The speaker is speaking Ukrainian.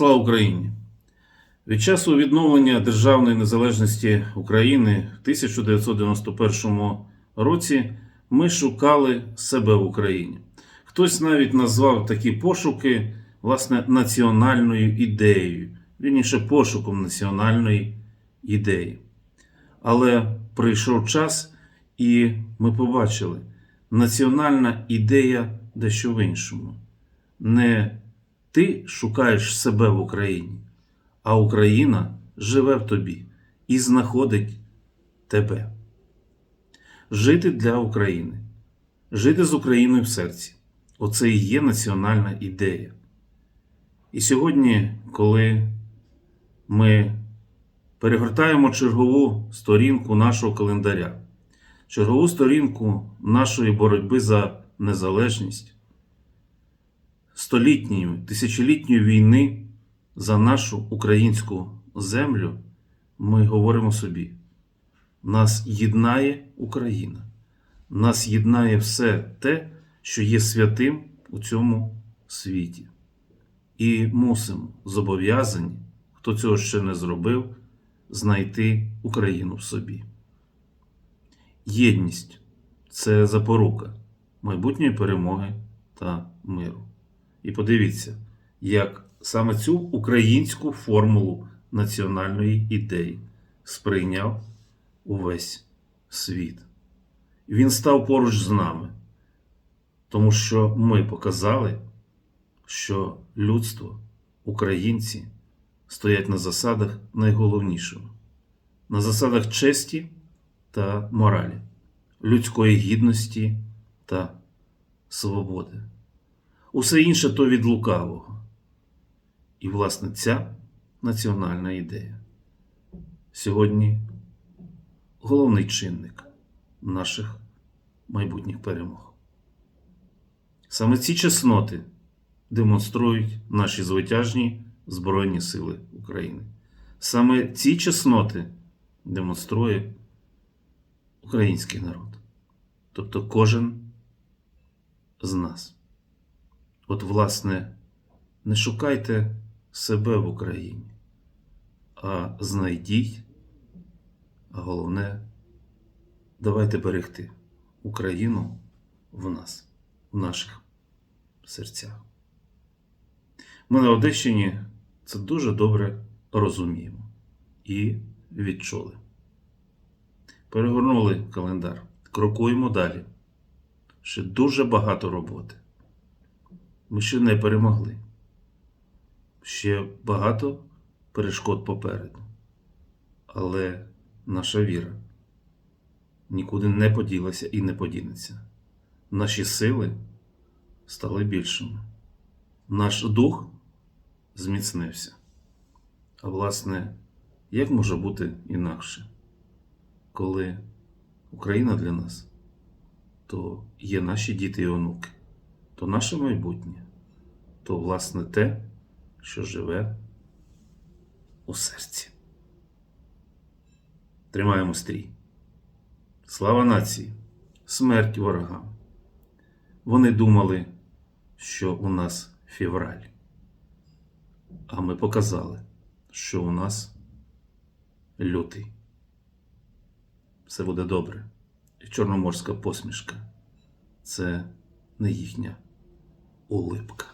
Слава Україні! Від часу відновлення Державної незалежності України в 1991 році ми шукали себе в Україні. Хтось навіть назвав такі пошуки власне національною ідеєю, вірніше пошуком національної ідеї. Але прийшов час, і ми побачили, національна ідея дещо в іншому. Не ти шукаєш себе в Україні, а Україна живе в тобі і знаходить тебе. Жити для України, жити з Україною в серці оце і є національна ідея. І сьогодні, коли ми перегортаємо чергову сторінку нашого календаря, чергову сторінку нашої боротьби за незалежність, столітньої, тисячолітньої війни за нашу українську землю, ми говоримо собі: нас єднає Україна, нас єднає все те, що є святим у цьому світі. І мусимо зобов'язані, хто цього ще не зробив, знайти Україну в собі. Єдність це запорука майбутньої перемоги та миру. І подивіться, як саме цю українську формулу національної ідеї сприйняв увесь світ. Він став поруч з нами, тому що ми показали, що людство, українці стоять на засадах найголовнішого, на засадах честі та моралі, людської гідності та свободи. Усе інше то від лукавого. І, власне, ця національна ідея сьогодні головний чинник наших майбутніх перемог. Саме ці чесноти демонструють наші звитяжні Збройні Сили України. Саме ці чесноти демонструє український народ, тобто кожен з нас. От, власне, не шукайте себе в Україні, а знайдіть, а головне, давайте берегти Україну в нас, в наших серцях. Ми на Одещині це дуже добре розуміємо і відчули. Перегорнули календар, крокуємо далі. Ще дуже багато роботи. Ми ще не перемогли. Ще багато перешкод попереду. Але наша віра нікуди не поділася і не подінеться. Наші сили стали більшими. Наш дух зміцнився. А власне, як може бути інакше, коли Україна для нас, то є наші діти і онуки, то наше майбутнє, то власне те, що живе у серці. Тримаємо стрій. Слава нації, смерть ворогам. Вони думали, що у нас февраль. А ми показали, що у нас лютий. Все буде добре. І чорноморська посмішка це не їхня улипка.